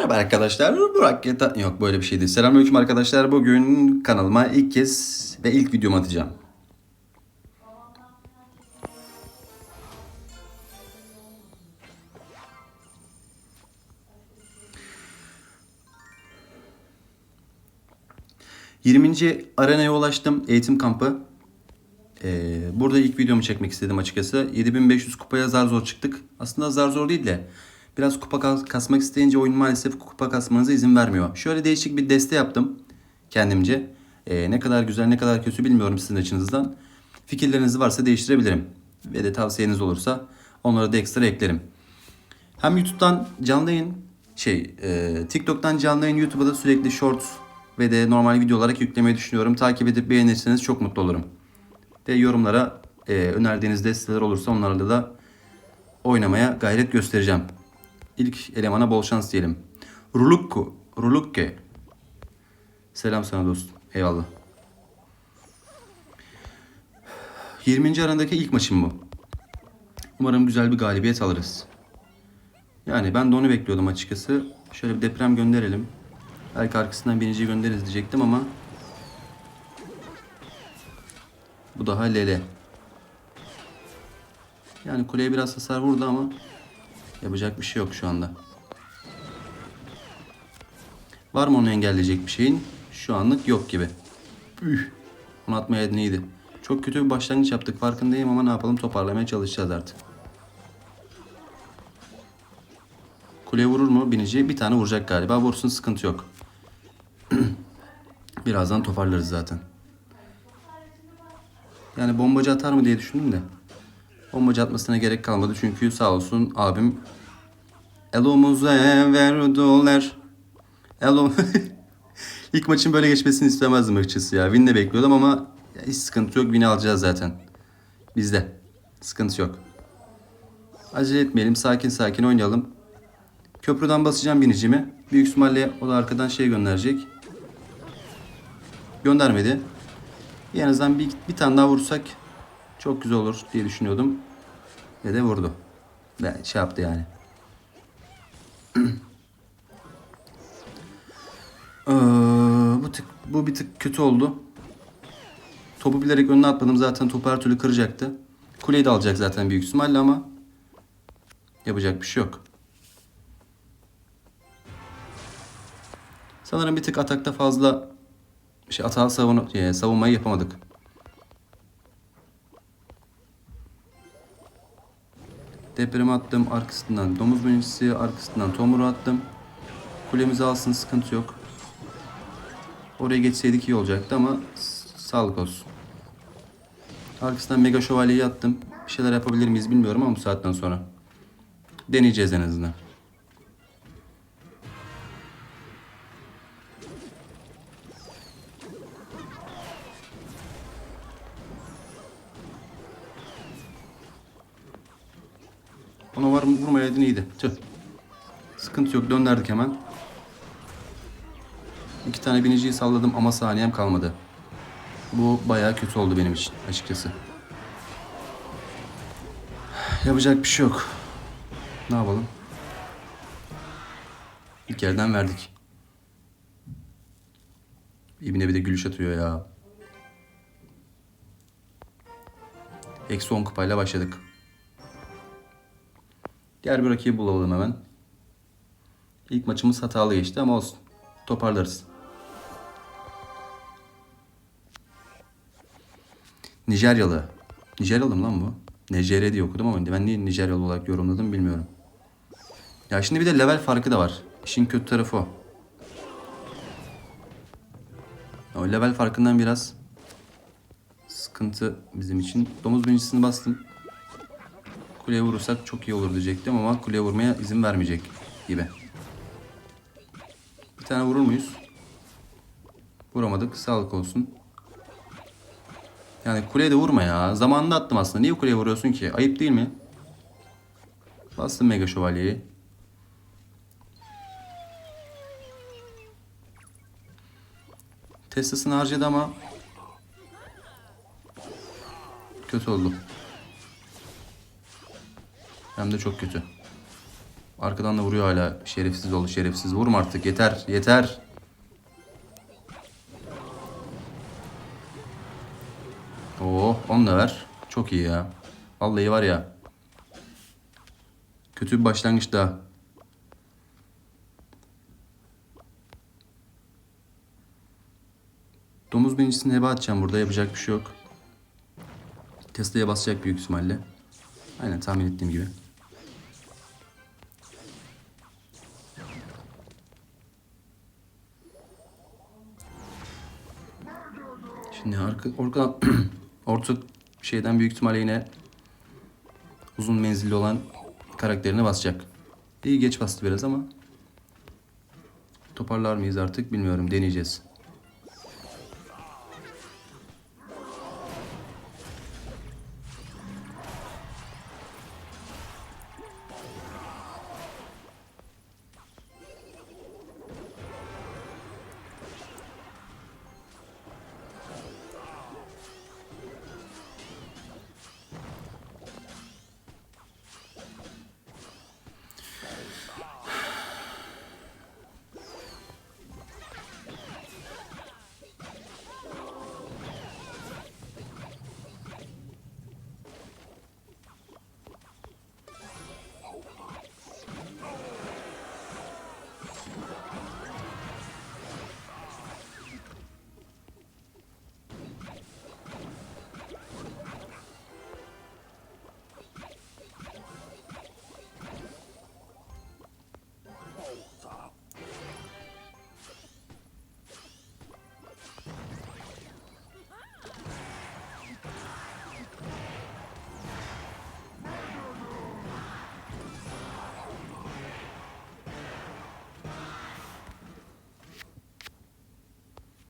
Merhaba arkadaşlar. Burak Yata... Yok böyle bir şey değil. Selamünaleyküm arkadaşlar. Bugün kanalıma ilk kez ve ilk videomu atacağım. ...20. arenaya ulaştım. Eğitim kampı. Ee, burada ilk videomu çekmek istedim açıkçası. 7500 kupaya zar zor çıktık. Aslında zar zor değil de biraz kupa kas- kasmak isteyince oyun maalesef kupa kasmanıza izin vermiyor. Şöyle değişik bir deste yaptım kendimce. Ee, ne kadar güzel ne kadar kötü bilmiyorum sizin açınızdan. Fikirleriniz varsa değiştirebilirim. Ve de tavsiyeniz olursa onları da ekstra eklerim. Hem YouTube'dan canlı yayın şey e, TikTok'tan canlı yayın YouTube'a da sürekli shorts ve de normal video olarak yüklemeyi düşünüyorum. Takip edip beğenirseniz çok mutlu olurum. Ve yorumlara e, önerdiğiniz desteler olursa onlarla da oynamaya gayret göstereceğim. İlk elemana bol şans diyelim. Rulukku, Rulukke. Selam sana dostum. Eyvallah. 20. arandaki ilk maçım bu. Umarım güzel bir galibiyet alırız. Yani ben de onu bekliyordum açıkçası. Şöyle bir deprem gönderelim. Belki arkasından birinciyi göndeririz diyecektim ama bu daha lele. Yani kuleye biraz hasar vurdu ama yapacak bir şey yok şu anda. Var mı onu engelleyecek bir şeyin? Şu anlık yok gibi. Üh. Onu atmayaydın iyiydi. Çok kötü bir başlangıç yaptık farkındayım ama ne yapalım toparlamaya çalışacağız artık. Kuleye vurur mu binici? Bir tane vuracak galiba. Vursun sıkıntı yok. Birazdan toparlarız zaten. Yani bombacı atar mı diye düşündüm de. Bombacı atmasına gerek kalmadı çünkü sağ olsun abim Elumuza verdiler. Elo İlk maçın böyle geçmesini istemezdim açıkçası ya. Win'le bekliyordum ama hiç sıkıntı yok. Win'i alacağız zaten. Bizde. Sıkıntı yok. Acele etmeyelim. Sakin sakin oynayalım. Köprüden basacağım binicimi. Büyük ihtimalle o da arkadan şey gönderecek. Göndermedi. En azından bir, bir tane daha vursak çok güzel olur diye düşünüyordum. Ve de vurdu. Ve şey yaptı yani. Ee, bu, tık, bu bir tık kötü oldu. Topu bilerek önüne atmadım. Zaten topu her türlü kıracaktı. Kuleyi de alacak zaten büyük ihtimalle ama yapacak bir şey yok. Sanırım bir tık atakta fazla şey atağı savunu, e, savunmayı yapamadık. Depremi attım arkasından domuz binicisi arkasından tomuru attım. Kulemizi alsın sıkıntı yok. Oraya geçseydik iyi olacaktı ama sağlık olsun. Arkasından mega şövalyeyi attım. Bir şeyler yapabilir miyiz bilmiyorum ama bu saatten sonra. Deneyeceğiz en azından. Ona var vurmayaydın iyiydi. Tüh. Sıkıntı yok döndürdük hemen. İki tane biniciyi salladım ama saniyem kalmadı. Bu bayağı kötü oldu benim için açıkçası. Yapacak bir şey yok. Ne yapalım? İlk yerden verdik. İbine bir de gülüş atıyor ya. Eksi 10 kupayla başladık. Diğer bir rakibi bulalım hemen. İlk maçımız hatalı geçti ama olsun. Toparlarız. Nijeryalı. Nijeryalı mı lan bu? Nijerya diye okudum ama ben niye Nijeryalı olarak yorumladım bilmiyorum. Ya şimdi bir de level farkı da var. İşin kötü tarafı o. O level farkından biraz sıkıntı bizim için. Domuz birincisini bastım. Kuleye vurursak çok iyi olur diyecektim ama kuleye vurmaya izin vermeyecek gibi. Bir tane vurur muyuz? Vuramadık. Sağlık olsun. Yani kuleye de vurma ya. Zamanında attım aslında. Niye kuleye vuruyorsun ki? Ayıp değil mi? Bastım mega şövalyeyi. Testasını harcadı ama kötü oldu. Hem de çok kötü. Arkadan da vuruyor hala. Şerefsiz oldu şerefsiz. Vurma artık yeter yeter. Oo, onu da ver. Çok iyi ya. Vallahi var ya. Kötü bir başlangıç daha. Domuz birincisini heba atacağım burada. Yapacak bir şey yok. Tesla'ya basacak büyük ihtimalle. Aynen tahmin ettiğim gibi. Şimdi arka, orka, orta şeyden büyük ihtimalle yine uzun menzilli olan karakterine basacak. İyi geç bastı biraz ama toparlar mıyız artık bilmiyorum deneyeceğiz.